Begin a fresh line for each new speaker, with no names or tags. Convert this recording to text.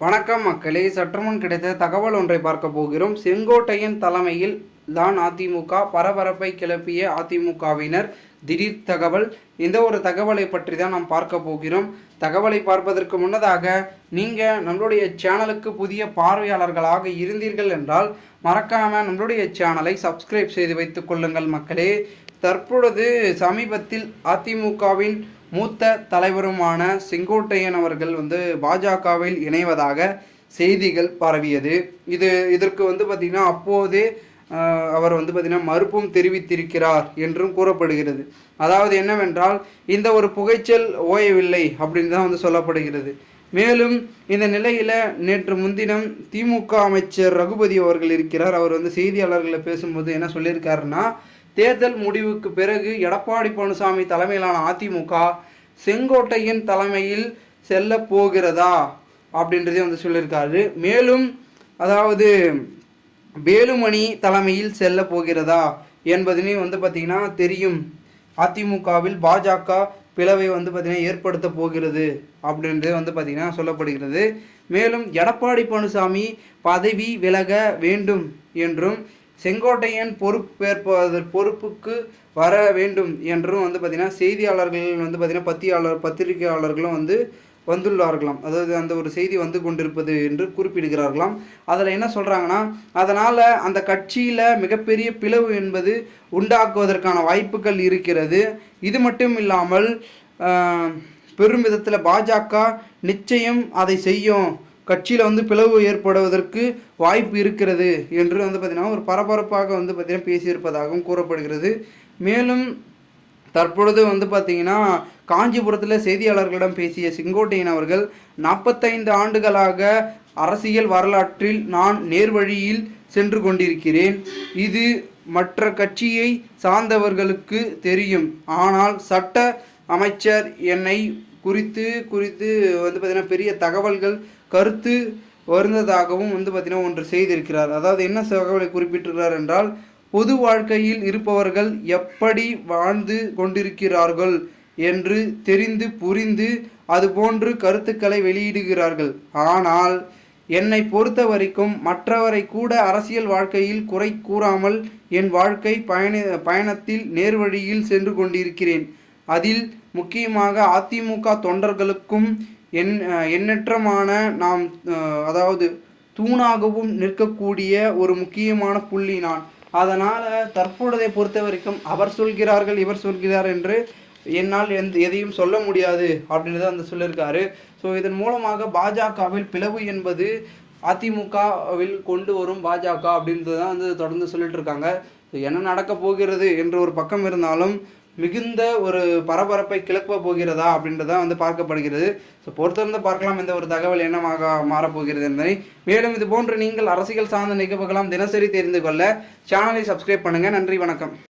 வணக்கம் மக்களே சற்றுமுன் கிடைத்த தகவல் ஒன்றை பார்க்க போகிறோம். செங்கோட்டையன் தலைமையில் தான் அதிமுக பரபரப்பை கிளப்பிய அதிமுகவினர் திடீர் தகவல். இந்த ஒரு தகவலை பற்றி தான் நாம் பார்க்க போகிறோம். தகவலை பார்ப்பதற்கு முன்னதாக நீங்கள் நம்மளுடைய சேனலுக்கு புதிய பார்வையாளர்களாக இருந்தீர்கள் என்றால் மறக்காமல் நம்மளுடைய சேனலை சப்ஸ்கிரைப் செய்து வைத்துக் கொள்ளுங்கள் மக்களே. தற்பொழுது சமீபத்தில் அதிமுகவின் மூத்த தலைவருமான செங்கோட்டையன் அவர்கள் வந்து பாஜகவில் இணைவதாக செய்திகள் பரவியது. இது இதற்கு வந்து பார்த்திங்கன்னா அப்போதே அவர் வந்து பார்த்திங்கன்னா மறுப்பும் தெரிவித்திருக்கிறார் என்றும் கூறப்படுகிறது. அதாவது என்னவென்றால் இந்த ஒரு புகைச்சல் ஓயவில்லை அப்படின்னு தான் வந்து சொல்லப்படுகிறது. மேலும் இந்த நிலையில் நேற்று முன்தினம் திமுக அமைச்சர் ரகுபதி அவர்கள் இருக்கிறார். அவர் வந்து செய்தியாளர்களை பேசும்போது என்ன சொல்லியிருக்காருன்னா தேர்தல் முடிவுக்கு பிறகு எடப்பாடி பழனிசாமி தலைமையிலான அதிமுக செங்கோட்டையின் தலைமையில் செல்ல போகிறதா அப்படின்றதே வந்து சொல்லியிருக்காரு. மேலும் அதாவது வேலுமணி தலைமையில் செல்ல போகிறதா என்பதனையும் வந்து பார்த்திங்கன்னா தெரியும். அதிமுகவில் பாஜக பிளவை வந்து பார்த்திங்கன்னா ஏற்படுத்த போகிறது அப்படின்றது வந்து பார்த்திங்கன்னா சொல்லப்படுகிறது. மேலும் எடப்பாடி பழனிசாமி பதவி விலக வேண்டும் என்றும் செங்கோட்டையன் பொறுப்பேற்பதற்கு பொறுப்புக்கு வர வேண்டும் என்றும் வந்து பார்த்திங்கன்னா செய்தியாளர்கள் வந்து பார்த்திங்கன்னா பத்தியாளர் பத்திரிகையாளர்களும் வந்து வந்துள்ளார்களாம். அதாவது அந்த ஒரு செய்தி வந்து கொண்டிருப்பது என்று குறிப்பிடுகிறார்களாம். அதில் என்ன சொல்கிறாங்கன்னா அதனால் அந்த கட்சியில் மிகப்பெரிய பிளவு என்பது உண்டாக்குவதற்கான வாய்ப்புகள் இருக்கிறது. இது மட்டும் இல்லாமல் பெரும் விதத்தில் பாஜக நிச்சயம் அதை செய்யும். கட்சியில் வந்து பிளவு ஏற்படுவதற்கு வாய்ப்பு இருக்கிறது என்று வந்து பார்த்திங்கன்னா ஒரு பரபரப்பாக வந்து பார்த்திங்கன்னா பேசியிருப்பதாகவும் கூறப்படுகிறது. மேலும் தற்பொழுது வந்து பார்த்தீங்கன்னா காஞ்சிபுரத்தில் செய்தியாளர்களிடம் பேசிய செங்கோட்டையன் அவர்கள் நாற்பத்தைந்து ஆண்டுகளாக அரசியல் வரலாற்றில் நான் நேர்வழியில் சென்று கொண்டிருக்கிறேன். இது மற்ற கட்சியை சார்ந்தவர்களுக்கு தெரியும். ஆனால் சட்ட அமைச்சர் என்னை குறித்து குறித்து வந்து பார்த்தீங்கன்னா பெரிய தகவல்கள் கருத்து வருந்ததாகவும் வந்து பார்த்திங்கன்னா ஒன்று செய்திருக்கிறார். அதாவது என்ன தகவலை குறிப்பிட்டிருக்கிறார் என்றால் பொது வாழ்க்கையில் இருப்பவர்கள் எப்படி வாழ்ந்து கொண்டிருக்கிறார்கள் என்று தெரிந்து புரிந்து அதுபோன்று கருத்துக்களை வெளியிடுகிறார்கள். ஆனால் என்னை பொறுத்த வரைக்கும் மற்றவரை கூட அரசியல் வாழ்க்கையில் குறை கூறாமல் என் வாழ்க்கை பயண பயணத்தில் நேர்வழியில் சென்று கொண்டிருக்கிறேன். அதில் முக்கியமாக அதிமுக தொண்டர்களுக்கும் எண் எண்ணற்றமான நாம் அதாவது தூணாகவும் நிற்கக்கூடிய ஒரு முக்கியமான புள்ளி நான். அதனால் தற்பொழுதை பொறுத்த வரைக்கும் அவர் சொல்கிறார்கள் இவர் சொல்கிறார் என்று என்னால் எந்த எதையும் சொல்ல முடியாது அப்படின்றத வந்து சொல்லியிருக்காரு. ஸோ இதன் மூலமாக பாஜகவில் பிளவு என்பது அதிமுகவில் கொண்டு வரும் பாஜக அப்படின்றது தான் வந்து தொடர்ந்து சொல்லிட்டு இருக்காங்க என்ன நடக்க போகிறது என்று ஒரு பக்கம் இருந்தாலும் மிகுந்த ஒரு பரபரப்பை கிளப்ப போகிறதா அப்படின்றதான் வந்து பார்க்கப்படுகிறது. ஸோ பொறுத்திருந்து பார்க்கலாம் இந்த ஒரு தகவல் என்னமாக மாறப்போகிறது என்பதை. மேலும் இது போன்று நீங்கள் அரசியல் சார்ந்த நிகழ்வுகளாம் தினசரி தெரிந்து கொள்ள சேனலை சப்ஸ்கிரைப் பண்ணுங்கள் நன்றி வணக்கம்.